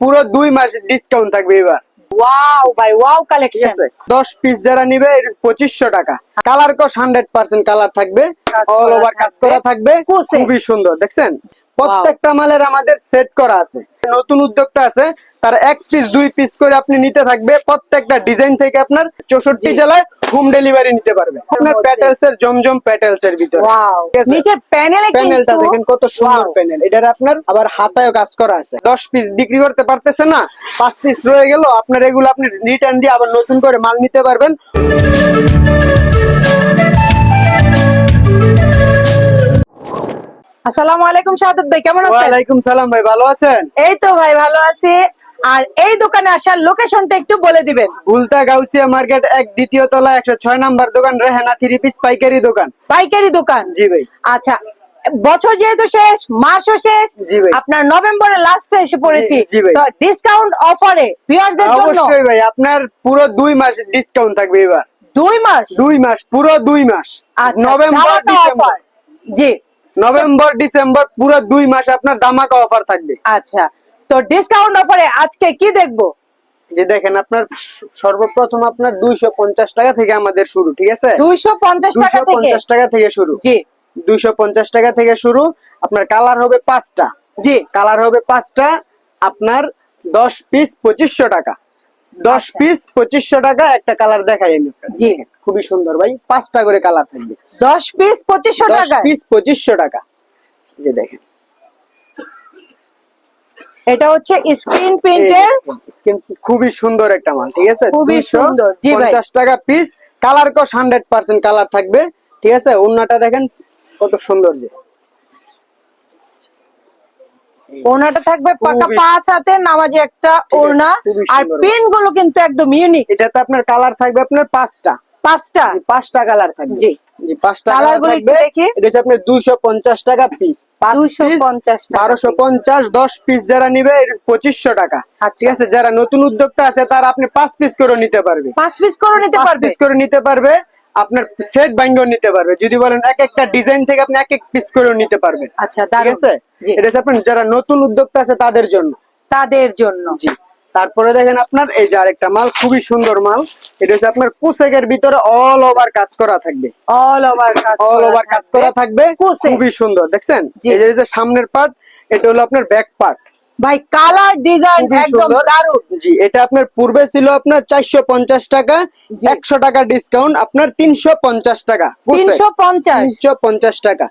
পুরো দুই মাস ডিসকাউন্ট থাকবে এবার। ওয়াও ভাই ওয়াও কালেকশন পিস যারা নিবে পঁচিশশো টাকা। কালার কস হান্ড্রেড পার্সেন্ট কালার থাকবে। অল ওভার কাজ থাকবে। করা থাকবে খুবই সুন্দর দেখছেন? প্রত্যেকটা মালের আমাদের সেট করা আছে। নতুন উদ্যোক্তা আছে তার এক পিস দুই পিস করে আপনি নিতে থাকবে। প্রত্যেকটা ডিজাইন থেকে আপনার চৌষট্টি জেলায় হোম ডেলিভারি নিতে পারবে। আপনার প্যাটেলস এর জমজম প্যাটেলস এর ভিতরে। ওয়াও নিচের প্যানেলে প্যানেলটা দেখেন কত সুন্দর প্যানেল এটার আপনার আবার হাতায় কাজ করা আছে। দশ পিস বিক্রি করতে পারতেছে না পাঁচ পিস রয়ে গেল। আপনার এগুলো আপনি রিটার্ন দিয়ে আবার নতুন করে মাল নিতে পারবেন। আসসালামু আলাইকুম শাহাদাত ভাই কেমন আছেন? ওয়ালাইকুম সালাম ভাই ভালো আছেন? এই তো ভাই ভালো আছি। আর এই দোকানে আসার লোকেশনটা একটু বলে দিবেন। গুলতা গাউসিয়া মার্কেট এক দ্বিতীয় তলা একশো ছয় নাম্বার দোকান রেহানা থ্রি পিস পাইকারি দোকান। পাইকারি দোকান? জি ভাই। আচ্ছা বছর যেহেতু শেষ মাসও শেষ আপনার নভেম্বরের লাস্টে এসে পড়েছি। তো ডিসকাউন্ট অফারে ভিউয়ারদের জন্য? অবশ্যই ভাই আপনার পুরো দুই মাস ডিসকাউন্ট থাকবে এবার। দুই মাস? দুই মাস পুরো দুই মাস। আচ্ছা নভেম্বর ডিসেম্বর। জি। নভেম্বর ডিসেম্বর পুরো দুই মাস আপনার দামাকা অফার থাকবে। আচ্ছা তো ডিসকাউন্ট অফারে আজকে কি দেখব? যে দেখেন আপনার সর্বপ্রথম আপনার দুইশো পঞ্চাশ টাকা থেকে আমাদের শুরু ঠিক আছে? দুইশো পঞ্চাশ টাকা থেকে? টাকা থেকে শুরু। জি। দুইশো পঞ্চাশ টাকা থেকে শুরু আপনার কালার হবে পাঁচটা। জি। কালার হবে পাঁচটা আপনার দশ পিস পঁচিশশো টাকা। দশ আচ্ছা। পিস পঁচিশশো টাকা একটা কালার দেখাই আমি জি। খুবই সুন্দর ভাই পাঁচটা করে কালার থাকবে। দশ পিস পঁচিশশো টাকা পিস পঁচিশশো টাকা। যে দেখেন। এটা হচ্ছে স্ক্রিন প্রিন্টের স্কিন খুবই সুন্দর একটা মাল ঠিক আছে? খুবই সুন্দর, জি ভাই। পঞ্চাশ টাকা পিস কালার কস হান্ড্রেড পার্সেন্ট কালার থাকবে ঠিক আছে? অন্যটা দেখেন কত সুন্দর যে। ওড়নাটা থাকবে পাকা পাঁচ হাতে নামাজে একটা ওড়না। আর। পিনগুলো কিন্তু একদম ইউনিক এটাতে আপনার কালার থাকবে আপনার পাঁচটা। পাঁচটা? পাঁচটা কালার থাকবে। জি। জি পাঁচটা কালার থাকবে। এটা হচ্ছে আপনার দুইশো পঞ্চাশ টাকা পিস পাঁচ 250 টাকা বারোশো পঞ্চাশ দশ পিস যারা নিবে পঁচিশশো টাকা। আচ্ছা। ঠিক আছে যারা নতুন উদ্যোক্তা আছে তারা আপনি পাঁচ পিস করে নিতে পারবে। পাঁচ পিস করে নিতে পারবে? পিস করে নিতে পারবে। আপনার সেট বাইঙ্গও নিতে পারবে। যদি বলেন এক একটা ডিজাইন থেকে আপনি এক এক পিস করেও নিতে পারবেন। আচ্ছা ঠিক আছে? এটা হচ্ছে আপনার যারা নতুন উদ্যোক্তা আছে তাদের জন্য। তাদের জন্য। জি। তারপরে দেখেন আপনার এই যে আরেকটা মাল খুবই সুন্দর মাল। এটা হচ্ছে আপনার কুসেকের ভিতরে অল ওভার কাজ করা থাকবে। অল ওভার কাজ অল ওভার কাজ করা থাকবে। খুবই সুন্দর দেখছেন? এই যে সামনের পার্ট এটা হলো আপনার ব্যাক পার্ট ভাই কালার ডিজাইন একদম দারুণ। জি এটা আপনার পূর্বে ছিল আপনার চারশো পঞ্চাশ টাকা জি। একশো টাকা ডিসকাউন্ট আপনার তিনশো পঞ্চাশ টাকা। তিনশো পঞ্চাশ? তিনশো পঞ্চাশ টাকা।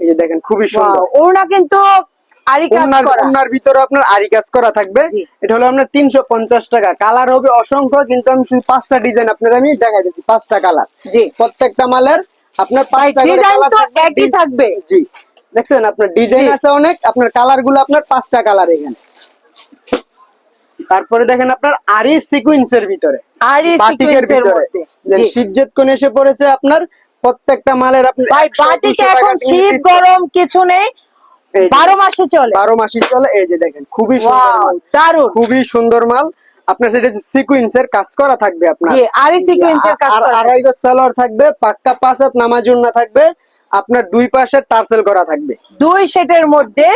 এই যে দেখেন খুবই সুন্দর। ওড়না কিন্তু উনার ভিতরে আপনার আরি কাজ করা থাকবে। এটা হলো আপনার তিনশো পঞ্চাশ টাকা। কালার হবে অসংখ্য কিন্তু আমি শুধু পাঁচটা ডিজাইন আপনার আমি দেখাই দিচ্ছি পাঁচটা কালার জি। প্রত্যেকটা মালের আপনার পাঁচটা ডিজাইন তো একই থাকবে। জি। দেখছেন আপনার ডিজাইন আছে অনেক আপনার কালারগুলো আপনার পাঁচটা কালার এখানে। তারপরে দেখেন আপনার আরি সিকুয়েন্সের ভিতরে। আরি মধ্যে। কোন এসে পড়েছে আপনার প্রত্যেকটা মালের আপনার ভাই বাটিকে এখন শীত গরম কিছু নেই এই যে, বারো মাসে চলে। বারো মাসই চলে এই যে দেখেন খুবই সুন্দর মাল। দারুণ। খুবই সুন্দর মাল। আপনার সেটা সিকুয়েন্সের কাজ করা থাকবে আপনার। জি আরি সিকোয়েন্সের কাজ করা আড়াই গজ সালোয়ার থাকবে পাক্কা পাঁচ হাত নামাজুন না থাকবে। আপনার দুই পাশে টার্সেল করা থাকবে। দুই সেটের মধ্যে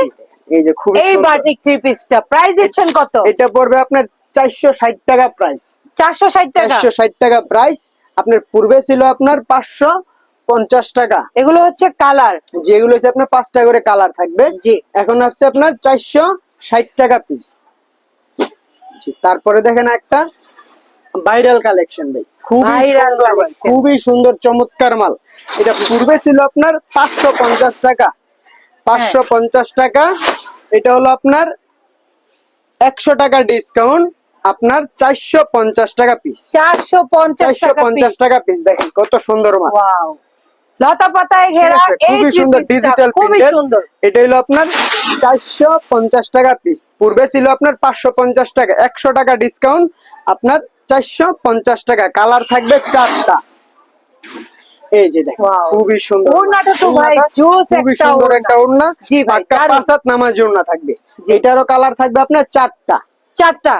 এই যে খুবই এই বাটিক থ্রি পিসটা। প্রাইস দিচ্ছেন কত? এটা পড়বে আপনার চারশো ষাট টাকা প্রাইস। চারশো ষাট টাকা? চারশো ষাট টাকা প্রাইস। আপনার পূর্বে ছিল আপনার পাঁচশো পঞ্চাশ টাকা। এগুলো হচ্ছে কালার। যেগুলো হচ্ছে আপনার পাঁচটা করে কালার থাকবে। জি। এখন হচ্ছে আপনার চারশো ষাট টাকা পিস। তারপরে দেখেন একটা ভাইরাল কালেকশন ভাই। খুবই সুন্দর খুবই সুন্দর চমৎকার মাল। এটা পূর্বে ছিল আপনার পাঁচশো পঞ্চাশ টাকা। পাঁচশো। পঞ্চাশ টাকা। এটা হলো আপনার একশো টাকা ডিসকাউন্ট আপনার চারশো পঞ্চাশ টাকা পিস চারশো পঞ্চাশ টাকা পিস দেখেন কত সুন্দর মাল। ওয়াও লতা পাতায় ঘেরা এই খুবই সুন্দর ডিজিটাল খুবই সুন্দর। এটা হলো আপনার চারশো পঞ্চাশ টাকা পিস পূর্বে ছিল আপনার পাঁচশো পঞ্চাশ টাকা একশো টাকা ডিসকাউন্ট আপনার চারশো পঞ্চাশ টাকা। কালার থাকবে চারটা। এই যে দেখেন খুবই সুন্দর ওড়নাটা তো ভাই জোস একটা সুন্দর একটা ওড়না। জি পাক্কা দারুণ। নামাজ ওড়না থাকবে। যেটারও কালার থাকবে আপনার চারটা। চারটা।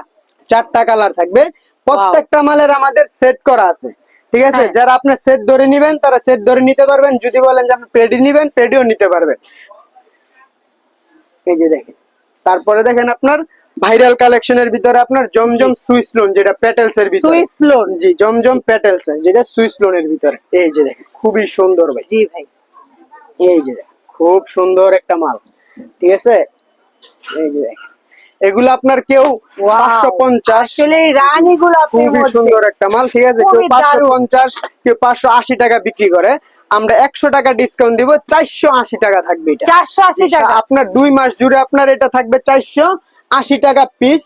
চারটা কালার থাকবে। প্রত্যেকটা মালের আমাদের সেট করা আছে। ঠিক আছে? হ্যাঁ। যারা আপনার সেট ধরে নিবেন তারা সেট ধরে নিতে পারবেন। যদি বলেন যে আপনি পেডি নিবেন পেডিও নিতে পারবেন। এই যে দেখেন। তারপরে দেখেন আপনার ভাইরাল কালেকশনের ভিতরে আপনার জমজম সুইস লোন যেটা পেটেলস এর ভিতরে। সুইস লোন জি জমজম পেটেলস এর যেটা সুইস লোনের ভিতরে। এই যে দেখেন খুবই সুন্দর ভাই। জি ভাই। এই যে দেখেন, খুব সুন্দর একটা মাল। ঠিক আছে? এই যে দেখেন। এগুলো আপনার কেউ! পাঁচশো পঞ্চাশ খুবই সুন্দর একটা মাল ঠিক আছে? কেউ পাঁচশো। পঞ্চাশ কেউ পাঁচশো আশি টাকা বিক্রি করে। আমরা একশো টাকা ডিসকাউন্ট দিব চারশো আশি টাকা থাকবে চারশো আশি টাকা। আপনার দুই মাস জুড়ে আপনার এটা থাকবে চারশো আশি টাকা পিস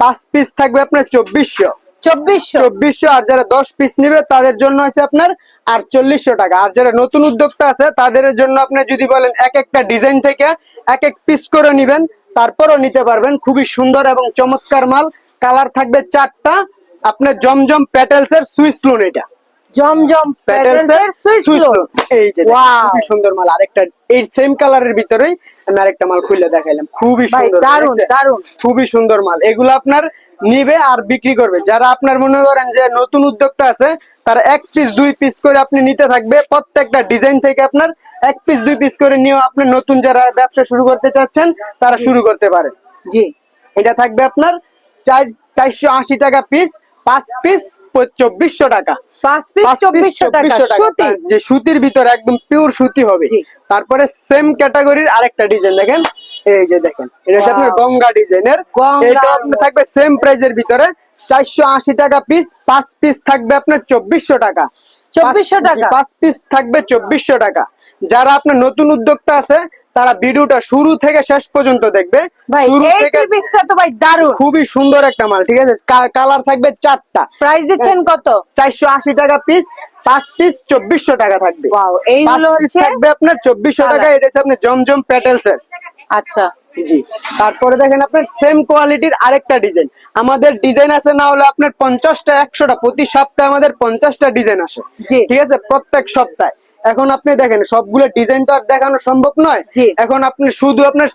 পাঁচ পিস থাকবে আপনার চব্বিশশো। চব্বিশশো? চব্বিশশো আর যারা দশ পিস নিবে তাদের জন্য হচ্ছে আপনার আটচল্লিশশো টাকা। আর যারা নতুন উদ্যোক্তা আছে তাদের জন্য আপনি যদি বলেন এক একটা ডিজাইন থেকে এক এক পিস করে নিবেন তারপরও নিতে পারবেন। খুবই সুন্দর এবং চমৎকার মাল। কালার থাকবে চারটা। আপনার জমজম প্যাটেলস এর সুইস লোন এটা। জমজম প্যাটেলস এর সুইস সুইস লোন লোন এই যে খুবই সুন্দর মাল। আরেকটা এই সেম কালারের ভিতরেই আমি আরেকটা মাল খুলে দেখাইলাম। খুবই সুন্দর দারুণ দারুণ খুবই সুন্দর মাল। এগুলো আপনার নিবে আর বিক্রি করবে। যারা আপনার মনে করেন যে নতুন উদ্যোক্তা আছে তার এক পিস দুই পিস করে আপনি নিতে থাকবে। প্রত্যেকটা ডিজাইন থেকে আপনার এক পিস দুই পিস করে নিয়েও আপনি নতুন যারা ব্যবসা শুরু করতে চাচ্ছেন তারা শুরু করতে পারেন জি। এটা থাকবে আপনার চার চারশো আশি টাকা পিস পাঁচ পিস চব্বিশশো টাকা। পাঁচ পিস চব্বিশশো টাকা সুতি। যে সুতির ভিতরে একদম পিওর সুতি হবে। তারপরে সেম ক্যাটাগরির আরেকটা ডিজাইন দেখেন। এই যে দেখেন এটা আপনার গঙ্গা ডিজাইনের এটা আপনার থাকবে সেম প্রাইজের ভিতরে। চারশো আশি টাকা পিস পাঁচ পিস থাকবে আপনার চব্বিশশো টাকা। 2400 পাঁচ- টাকা? পাঁচ পিস থাকবে চব্বিশশো টাকা। যারা আপনার নতুন উদ্যোক্তা আছে তারা ভিডিওটা শুরু থেকে শেষ পর্যন্ত দেখবে। খুবই সুন্দর একটা মাল ঠিক আছে? কালার থাকবে চারটা। প্রাইস দিচ্ছেন কত? চারশো আশি টাকা পিস পাঁচ পিস চব্বিশশো টাকা থাকবে। থাকবে আপনার চব্বিশশো টাকা এটা হচ্ছে আপনার জমজম প্যাটেলস এর আচ্ছা। জি। তারপরে দেখেন আপনার সেম কোয়ালিটির আরেকটা ডিজাইন আমাদের ডিজাইন আছে না হলে আপনার পঞ্চাশটা একশোটা প্রতি সপ্তাহে আমাদের পঞ্চাশটা ডিজাইন আসে। জি। ঠিক আছে? প্রত্যেক সপ্তাহে। এখন আপনি দেখেন সবগুলো ডিজাইন তো আর দেখানো সম্ভব নয়। এখন আপনি শুধু আপনার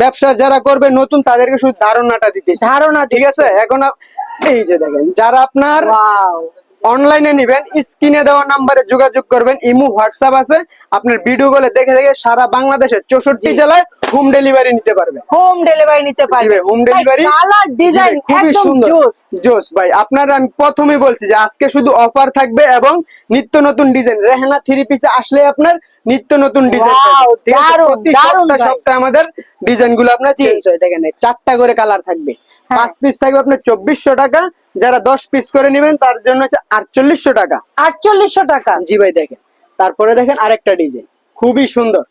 ব্যবসা যারা করবে নতুন তাদেরকে শুধু ধারণাটা দিতে ধারণা ঠিক আছে? এখন এই যে দেখেন যারা আপনার অনলাইনে নিবেন স্ক্রিনে দেওয়া নাম্বারে যোগাযোগ করবেন ইমু হোয়াটসঅ্যাপ আছে। আপনার ভিডিও গুলো দেখে দেখে সারা বাংলাদেশের চৌষট্টি। জেলায় হোম ডেলিভারি নিতে পারবে। হোম ডেলিভারি নিতে পারবে। হোম ডেলিভারি কালার ডিজাইন খুবই একদম সুন্দর। জোস। জোস ভাই আপনার আমি প্রথমেই বলছি যে আজকে শুধু অফার থাকবে এবং নিত্য নতুন ডিজাইন রেহানা থ্রি পিসে আসলে আপনার নিত্য নতুন ডিজাইন দারুণ সপ্তাহে আমাদের ডিজাইনগুলো আপনার চেঞ্জ হয় দেখেন চারটা করে কালার থাকবে। হ্যাঁ। পাঁচ পিস থাকবে আপনার চব্বিশশো টাকা। যারা দশ পিস করে নেবেন তার জন্য হচ্ছে আটচল্লিশশো টাকা। আটচল্লিশশো টাকা। জি ভাই দেখেন। তারপরে দেখেন আরেকটা ডিজাইন খুবই সুন্দর।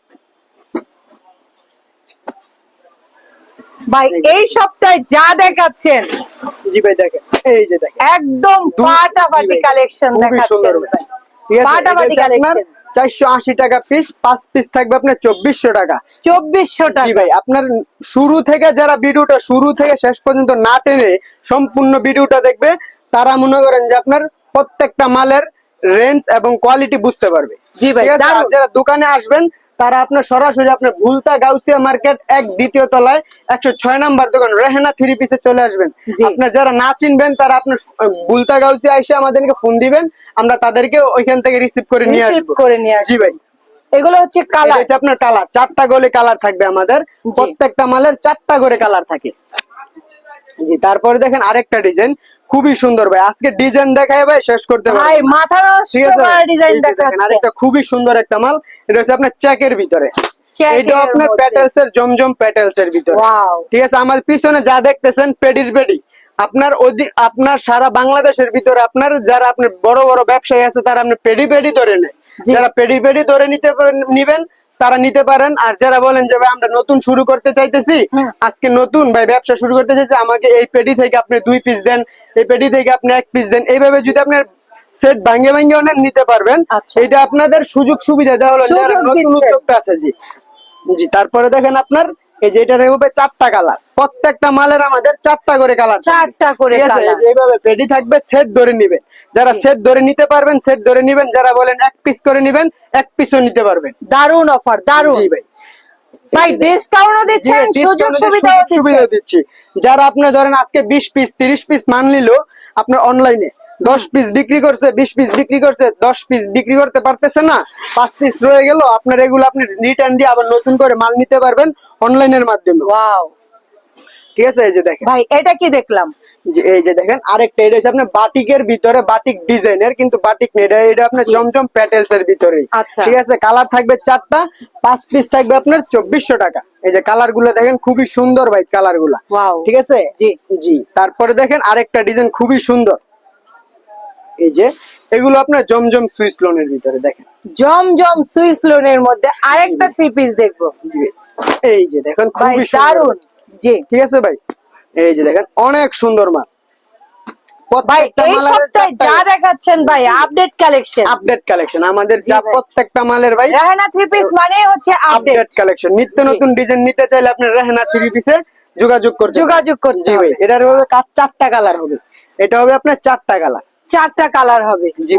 ভাই এই সপ্তাহে যা দেখাচ্ছেন জি ভাই দেখেন। এই যে দেখেন। একদম ফাটাফাটি কালেকশন দেখাচ্ছেন ফাটাফাটি কালেকশন চারশো আশি টাকা পিস পাঁচ পিস থাকবে আপনার চব্বিশশো টাকা। চব্বিশশো টাকা। ভাই আপনার শুরু থেকে যারা ভিডিওটা শুরু থেকে শেষ পর্যন্ত না টেনে সম্পূর্ণ ভিডিওটা দেখবে তারা মনে করেন যে আপনার প্রত্যেকটা মালের রেঞ্জ এবং কোয়ালিটি বুঝতে পারবে। জি ভাই। যারা দোকানে আসবেন তারা আপনার সরাসরি আপনার ভুলতা গাউসিয়া মার্কেট এক দ্বিতীয় তলায় একশো ছয় নাম্বার দোকান রেহেনা থ্রি পিসে চলে আসবেন। আপনার যারা না চিনবেন তারা আপনার ভুলতা গাউসিয়া এসে আমাদেরকে ফোন দিবেন। আমরা তাদেরকে ওইখান থেকে রিসিভ করে নিয়ে আসব। করে নিয়ে জি ভাই। এগুলো হচ্ছে কালার আপনার কালার চারটা গোলে কালার থাকবে আমাদের। প্রত্যেকটা মালের চারটা করে কালার থাকে। জি তারপরে দেখেন আরেকটা ডিজাইন খুবই সুন্দর ভাই। আজকে ডিজাইন দেখায় ভাই শেষ করতে ভাই পারব। না। মাথা ঠিক আছে? ডিজাইন দেখেন, আরেকটা খুবই সুন্দর একটা মাল। এটা হচ্ছে আপনার চেকের ভিতরে। এটা আপনার প্যাটেলস এর জমজম প্যাটেলস এর ভিতরে ঠিক আছে? আমার পিছনে যা দেখতেছেন পেডির পেডি। আপনার আপনার সারা বাংলাদেশের ভিতরে আপনার যারা আপনার বড় বড় ব্যবসায়ী আছে তারা আপনি পেডি পেডি ধরে নেয়। যারা পেডি পেডি ধরে নিতে নিবেন তারা নিতে পারেন। আর যারা বলেন যে ভাই আমরা নতুন শুরু করতে চাইতেছি আজকে নতুন ভাই ব্যবসা শুরু করতে চাইছি আমাকে এই পেটি থেকে আপনি দুই পিস দেন এই পেটি থেকে আপনি এক পিস দেন। এইভাবে যদি আপনার সেট ভাঙ্গে ভাঙ্গে অনেক নিতে পারবেন আচ্ছা। এটা আপনাদের সুযোগ সুবিধা দেওয়া হলো। নতুন। উদ্যোক্তা আছে জি। জি তারপরে দেখেন আপনার এই যে এটার হবে চারটা কালার প্রত্যেকটা মালের আমাদের চারটা করে কালার চারটা করে কালার এইভাবে পেডি থাকবে সেট ধরে নিবেন যারা সেট ধরে নিতে পারবেন সেট ধরে নিবেন যারা বলেন এক পিস করে নিবেন এক পিসও নিতে পারবেন। দারুণ অফার দারুণ জি ভাই। ভাই ডিসকাউন্টও জি, দিচ্ছেন সুযোগ সুবিধাও সুযোগ সুবিধা দিচ্ছেন। দিচ্ছি। যারা আপনি ধরেন আজকে বিশ পিস তিরিশ পিস মান নিল আপনার অনলাইনে দশ পিস বিক্রি করছে বিশ পিস বিক্রি করছে দশ পিস বিক্রি করতে পারতেছে না। পাঁচ পিস রয়ে গেল আপনার এগুলো আপনি রিটার্ন দিয়ে আবার নতুন করে মাল নিতে পারবেন অনলাইনের মাধ্যমে। ওয়াও ঠিক আছে এই যে দেখেন। ভাই এটা কি দেখলাম? যে এই যে দেখেন আরেকটা এটা হচ্ছে আপনার বাটিকের ভিতরে বাটিক ডিজাইনের কিন্তু বাটিক নেই এটা এটা আপনার জমজম প্যাটেলস এর ভিতরে। আচ্ছা। ঠিক আছে কালার থাকবে চারটা পাঁচ পিস থাকবে আপনার চব্বিশশো টাকা। এই যে কালারগুলো দেখেন খুবই সুন্দর ভাই কালারগুলা. ঠিক আছে? জি। জি তারপরে দেখেন আরেকটা ডিজাইন খুবই সুন্দর। এই যে এগুলো আপনার জমজম সুইস লোনের ভিতরে দেখেন। জমজম সুইস লোনের মধ্যে আরেকটা থ্রি পিস দেখব। এই যে দেখেন খুবই দারুণ জি। ঠিক আছে ভাই? এই যে দেখেন অনেক সুন্দর মাল। ভাই এই সপ্তাহে যা দেখাচ্ছেন ভাই আপডেট কালেকশন আপডেট কালেকশন আমাদের যা প্রত্যেকটা মালের ভাই রাহানা থ্রি পিস মানে হচ্ছে আপডেট কালেকশন নিত্য নতুন ডিজাইন নিতে চাইলে আপনি রেহনা থ্রি পিসে যোগাযোগ করতে যোগাযোগ করতে জি হবে। এটার হবে চারটা কালার হবে। এটা হবে আপনার চারটা কালার চারটা কালার হবে। জি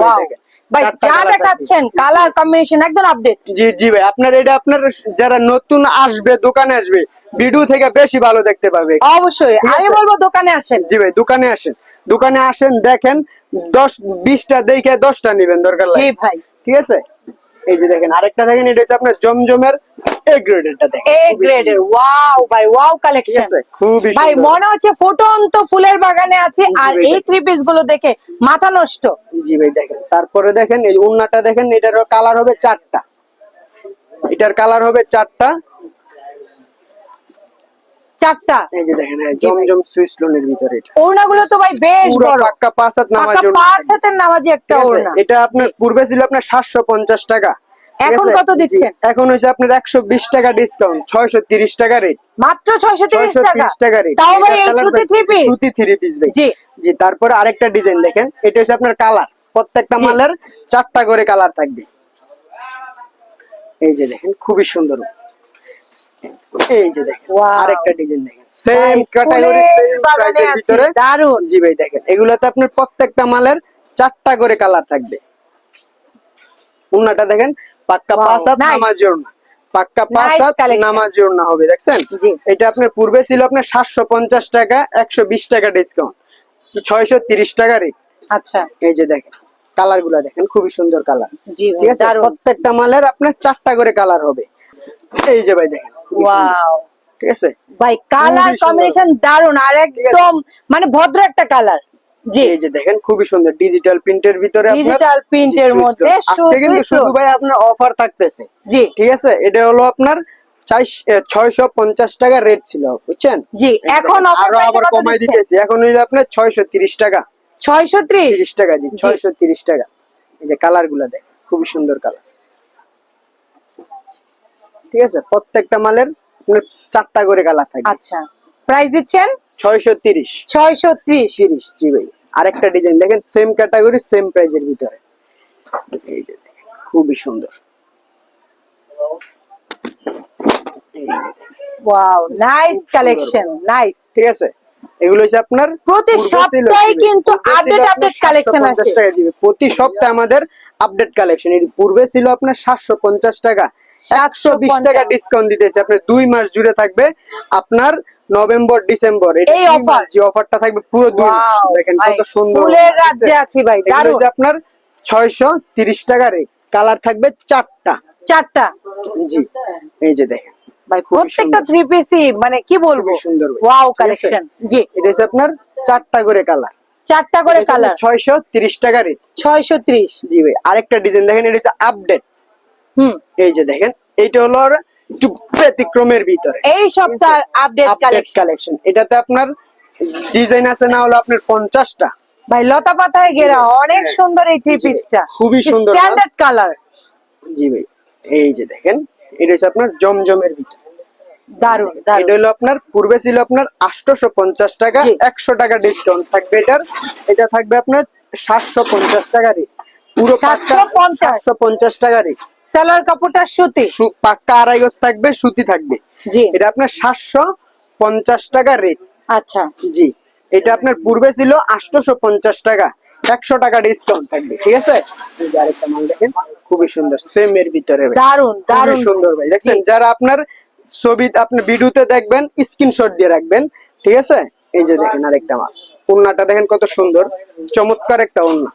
ভাই, যা দেখাচ্ছেন কালার কম্বিনেশন একদম আপডেট জি জি ভাই আপনার এটা আপনার যারা নতুন আসবে দোকানে আসবে ভিডিও থেকে বেশি ভালো দেখতে পাবে। অবশ্যই আমি বলব দোকানে আসেন। জি ভাই দোকানে আসেন। দোকানে আসেন দেখেন দশ বিশটা দেখে দশটা নিবেন দরকার জি ভাই। ঠিক আছে? এই যে দেখেন আরেকটা দেখেন এটা হচ্ছে আপনার জমজমের এ গ্রেডেরটা দেখেন। এ গ্রেডের ওয়াও ভাই ওয়াও কালেকশন আছে? খুবই ভাই মনে হচ্ছে ফুটন্ত ফুলের বাগানে আছে আর এই থ্রি পিসগুলো দেখে মাথা নষ্ট। জি ভাই দেখেন। তারপরে দেখেন এই উন্নাটা দেখেন এটার কালার হবে চারটা। এটার কালার হবে চারটা। চারটা। এই যে দেখেন এই জি ভাই। জমজম সুইস লোনের ভিতরে এটা। ওড়নাগুলো তো ভাই বেশ বড়। পাক্কা পাঁচ হাত পাকা পাঁচ হাতের নামাজি একটা ওড়না। এটা আপনার পূর্বে ছিল আপনার সাতশো পঞ্চাশ টাকা। এখন কত দিচ্ছেন? এখন আপনার টাকা ডিসকাউন্ট টাকা রেট মাত্র টাকা? তিরিশ টাকা রেট তাও ভাই এই সুতি থ্রি পিস সুতি থ্রি পিস ভাই। জি। জি তারপরে আরেকটা ডিজাইন দেখেন। এটা হচ্ছে আপনার কালার প্রত্যেকটা। মালের চারটা করে কালার থাকবে। এই যে দেখেন খুবই সুন্দর। এই যে দেখেন আরেকটা ডিজাইন দেখেন। সেম ক্যাটাগরি সেম প্রাইসের ভিতরে। দারুণ জি ভাই দেখেন এগুলোতে আপনার প্রত্যেকটা মালের চারটা করে কালার থাকবে। উন্নাটা দেখেন পাক্কা পাঁচ হাত nice. ওড়না। পাক্কা পাঁচ হাত collection. ওড়না হবে দেখছেন? এটা আপনার পূর্বে ছিল আপনার সাতশো পঞ্চাশ টাকা একশো বিশ টাকা ডিসকাউন্ট ছয়শো তিরিশ টাকা রেট আচ্ছা। এই যে দেখেন কালারগুলা দেখেন খুবই সুন্দর কালার জি ঠিক আছে? প্রত্যেকটা মালের আপনার চারটা করে কালার হবে। এই যে ভাই দেখেন। ওয়াও ঠিক আছে? ভাই কালার কম্বিনেশন দারুণ আর একদম মানে ভদ্র একটা কালার জি। এই যে দেখেন খুবই সুন্দর। ডিজিটাল প্রিন্টের ভিতরে ডিজিটাল প্রিন্টের মধ্যে আজকে কিন্তু শুধু ভাই আপনার অফার থাকতেছে। জি। ঠিক আছে? এটা হলো আপনার ছয়শো পঞ্চাশ টাকা রেট ছিল বুঝছেন? জি এখন আরও আবার কমাই দিতেছি। এখন হইল আপনার ছয়শো তিরিশ টাকা। ছয়শো ত্রিশ? টাকা জি ছয়শো তিরিশ টাকা। এই যে কালারগুলা দেখ খুবই সুন্দর কালার ঠিক আছে? প্রত্যেকটা মালের চারটা করে কালার থাকে আচ্ছা। প্রাইস দিচ্ছেন? ছয়শো তিরিশ। ছয়শো ত্রিশ। তিরিশ জি ভাই। আরেকটা ডিজাইন দেখেন সেম ক্যাটাগরি সেম প্রাইজের ভিতরে। এই যে খুবই সুন্দর। ওয়াও নাইস কালেকশন নাইস ঠিক আছে? এগুলো হচ্ছে আপনার প্রতি পূর্বে সপ্তাহে কিন্তু পূর্বে ছিল আপনার update collection 750 আসে। প্রতি সপ্তাহে আমাদের আপডেট কালেকশন এর পূর্বে ছিল আপনার সাতশো পঞ্চাশ টাকা। একশো বিশ টাকা ডিসকাউন্ট দিতেছে। আপনার দুই মাস জুড়ে থাকবে আপনার নভেম্বর ডিসেম্বর। এই। মাস, যে অফারটা থাকবে পুরো দুই মাস। দেখেন কত সুন্দর রাজ্যে আছি ভাই, আপনার ছয়শো তিরিশ টাকা রেট কালার থাকবে চারটা। চারটা? জি এই যে দেখেন। ভাই প্রত্যেকটা থ্রি পিসি মানে কি বলব? সুন্দর। ওয়াও কালেকশন জি। এটা হচ্ছে আপনার চারটা করে কালার চারটা করে কালার ছয়শো তিরিশ টাকা রেট ছয়শো ত্রিশ। জি ভাই আরেকটা ডিজাইন দেখেন এটা হচ্ছে আপডেট হুম। এই যে দেখেন এইটা হলো একটু ব্যতিক্রমের ভিতরে। এই সপ্তাহের আপডেট কালেকশন এটাতে আপনার ডিজাইন আছে না হলো আপনার পঞ্চাশটা। ভাই লতা পাতায় ঘেরা অনেক হ্যাঁ। সুন্দর এই থ্রি পিসটা খুবই সুন্দর। স্ট্যান্ডার্ড কালার জি ভাই এই যে দেখেন এটা হচ্ছে আপনার জমজমের ভিতরে। দারুণ এটা হলো আপনার পূর্বে ছিল আপনার আটশোশো পঞ্চাশ টাকা। একশো টাকা ডিসকাউন্ট থাকবে এটার। এটা থাকবে আপনার সাতশো পঞ্চাশ টাকা রেট পুরো 750 সাতশো পঞ্চাশ। টাকা রেট সেলার কাপড়টা সুতি? পাক্কা আড়াই গজ থাকবে সুতি থাকবে। জি। এটা আপনার সাতশো পঞ্চাশ টাকা রেট আচ্ছা। জি। এটা আপনার পূর্বে ছিল আটশোশো পঞ্চাশ টাকা। একশো টাকা ডিসকাউন্ট থাকবে ঠিক আছে? আরেকটা মাল দেখেন খুবই সুন্দর সেম এর ভিতরে। দারুণ দারুণ সুন্দর ভাই দেখছেন? যারা আপনার ছবি আপনি ভিডিওতে দেখবেন স্ক্রিনশট দিয়ে রাখবেন ঠিক আছে? এই যে দেখেন আরেকটা মাল। ওন্নাটা দেখেন কত সুন্দর চমৎকার একটা দেখেন।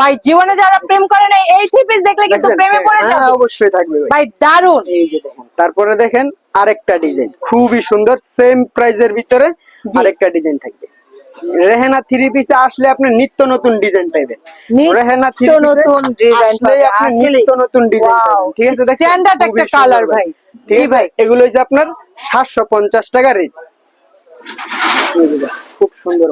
ভাই জীবনে যারা প্রেম করে নাই এই থ্রি পিস দেখলে কিন্তু প্রেমে পড়ে হ্যাঁ যাবে। অবশ্যই থাকবে ভাই। দারুণ এই যে দেখেন তারপরে দেখেন আরেকটা ডিজাইন খুবই সুন্দর সেম প্রাইজের ভিতরে। আরেকটা ডিজাইন থাকবে। রেহেনা থ্রি পিসে আসলে আপনি নিত্য নতুন ডিজাইন পাইবেন। রেহেনা থ্রি নতুন ডিজাইন পাবেন, আপনি নিত্য নতুন ডিজাইন পাবেন। ঠিক আছে standard খুবই একটা colour ভাই। ঠিক জি ভাই। এগুলো হচ্ছে আপনার সাতশো পঞ্চাশ টাকা রেট খুব সুন্দর।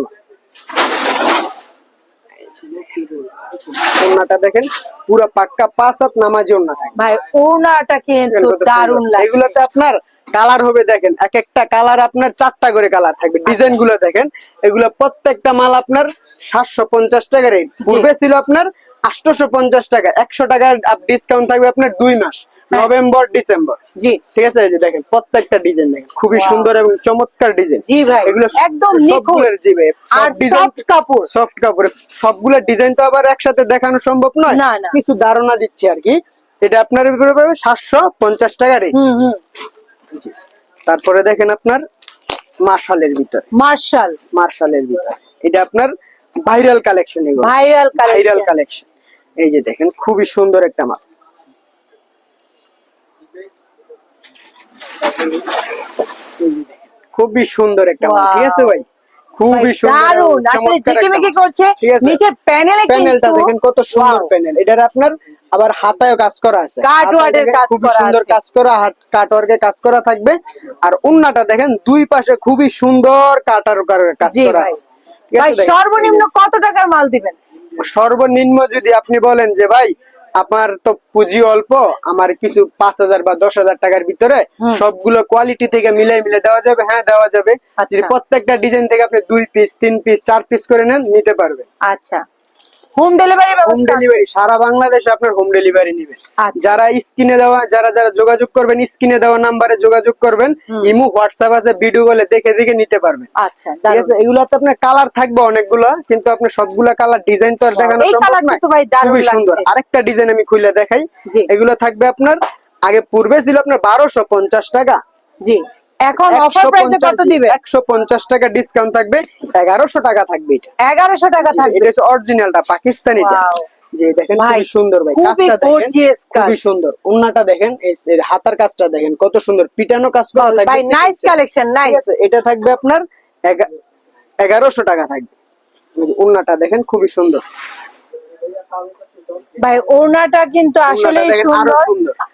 ওড়নাটা দেখেন পুরো পাক্কা পাঁচ হাত নামাজি ওড়না থাকে। ভাই ওড়নাটা কিন্তু দারুণ লাগে এগুলোতে আপনার কালার হবে দেখেন এক একটা কালার আপনার চারটা করে কালার থাকবে। ডিজাইনগুলো দেখেন এগুলো প্রত্যেকটা মাল আপনার সাতশো পঞ্চাশ টাকা রেট। পূর্বে ছিল আপনার আটশোশো পঞ্চাশ টাকা একশো টাকার ডিসকাউন্ট থাকবে আপনার দুই মাস। November December. জি। ঠিক আছে যে দেখেন প্রত্যেকটা ডিজাইন দেখেন খুবই সুন্দর এবং চমৎকার ডিজাইন। জি ভাই, এগুলো একদম নিখুঁত। জি ভাই আর soft কাপড়। সফট কাপড়। সবগুলো ডিজাইন তো আবার একসাথে দেখানো সম্ভব নয়। না, না। কিছু ধারণা দিচ্ছি আর কি। এটা আপনার সাতশো পঞ্চাশ টাকা রেট। হুম হুম। জি। তারপরে দেখেন আপনার মার্শালের ভিতরে। মার্শাল। মার্শালের ভিতরে। এটা আপনার ভাইরাল কালেকশন এগুলো। Viral viral collection. এই যে দেখেন খুবই সুন্দর একটা মাল খুবই সুন্দর একটা ঠিক আছে ভাই? খুবই দারুণ আসলে মাল। করছে। নিচের প্যানেলে প্যানেলটা দেখেন কত সুন্দর প্যানেল। এটার আপনার আবার হাতায়ও কাজ করা আছে। খুবই সুন্দর কাজ করা কাটওয়ার্কে কাজ করা থাকবে। আর উন্নাটা দেখেন দুই পাশে খুবই সুন্দর কাটার কাজ করা আছে। ভাই সর্বনিম্ন কত টাকার মাল দিবেন? সর্বনিম্ন যদি আপনি বলেন যে ভাই আমার তো পুঁজি অল্প আমার কিছু পাঁচ হাজার বা দশ হাজার টাকার ভিতরে সবগুলো কোয়ালিটি থেকে মিলাই মিলে দেওয়া যাবে হ্যাঁ দেওয়া যাবে। আচ্ছা। প্রত্যেকটা ডিজাইন থেকে আপনি দুই পিস তিন পিস চার পিস করে নেন নিতে পারবে আচ্ছা। হোম ডেলিভারি হোম ডেলিভারি সারা বাংলাদেশে আপনার হোম ডেলিভারি নেবেন। আচ্ছা। যারা স্ক্রিনে দেওয়া যারা যারা যোগাযোগ করবেন স্ক্রিনে দেওয়া নাম্বারে যোগাযোগ করবেন ইমু হোয়াটসঅ্যাপ আছে ভিডিও কলে দেখে দেখে নিতে পারবেন। আচ্ছা ঠিক আছে? এগুলাতে আপনার কালার থাকবে অনেকগুলা কিন্তু আপনার সবগুলা কালার ডিজাইন তো আর দেখানো সম্ভব দারুণ খুবই সুন্দর। আরেকটা ডিজাইন আমি খুলে দেখাই। এগুলো থাকবে আপনার আগে পূর্বে ছিল আপনার বারোশো পঞ্চাশ টাকা। জি। এখন অফার প্রাইসে কত দিবে? একশো পঞ্চাশ টাকা ডিসকাউন্ট থাকবে এগারোশো টাকা থাকবে এটা। এগারোশো টাকা থাকবে। এটা হচ্ছে অরিজিনালটা পাকিস্তানিটা. যে দেখেন খুবই সুন্দর ভাই কাজটা দেখেন খুবই সুন্দর। ওন্নাটা দেখেন এই হাতার কাজটা দেখেন কত সুন্দর। পিটানো কাজ করা থাকবে ভাই নাইস কালেকশন নাইস এটা থাকবে আপনার এগা- এগারোশো টাকা থাকবে। ওন্নাটা দেখেন খুবই সুন্দর। ভাই ওড়নাটা কিন্তু আসলে সুন্দর।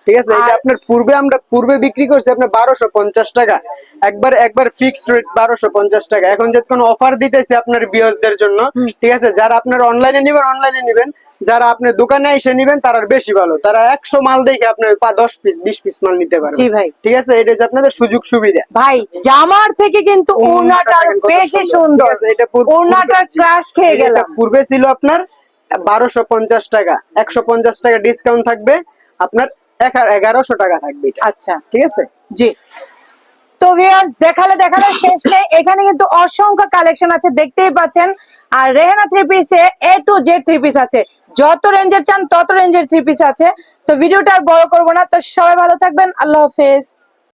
ঠিক আছে এটা আপনার পূর্বে আমরা পূর্বে বিক্রি করছি আপনার বারোশো পঞ্চাশ টাকা। একবার একবার ফিক্সড রেট বারোশো পঞ্চাশ টাকা। এখন যে কোনো অফার দিতেছে আপনার বিয়সদের জন্য ঠিক আছে যারা আপনার অনলাইনে নিবেন অনলাইনে নিবেন যারা আপনার দোকানে এসে নিবেন তারা বেশি ভালো। তারা একশো মাল দেখে আপনার দশ পিস বিশ পিস মাল নিতে পারবে। জি ভাই। ঠিক আছে এটা হচ্ছে আপনাদের সুযোগ সুবিধা। ভাই জামার থেকে কিন্তু ওড়নাটা বেশি সুন্দর। এটা পূর্বে- ক্রাশ খেয়ে এটা গেলাম। পূর্বে ছিল আপনার বারোশো পঞ্চাশ টাকা। একশো পঞ্চাশ টাকা ডিসকাউন্ট থাকবে। আপনার এগারোশো টাকা থাকবে আচ্ছা। ঠিক আছে? জি। তো ভিউয়ার্স দেখালে দেখালে শেষ নেই এখানে কিন্তু অসংখ্য কালেকশন আছে দেখতেই পাচ্ছেন। আর রেহানা থ্রি পিসে A to Z three piece আছে। যত রেঞ্জের চান তত রেঞ্জের থ্রি পিস আছে। তো ভিডিওটা আর বড় করব না। তো সবাই ভালো থাকবেন। আল্লাহ হাফেজ।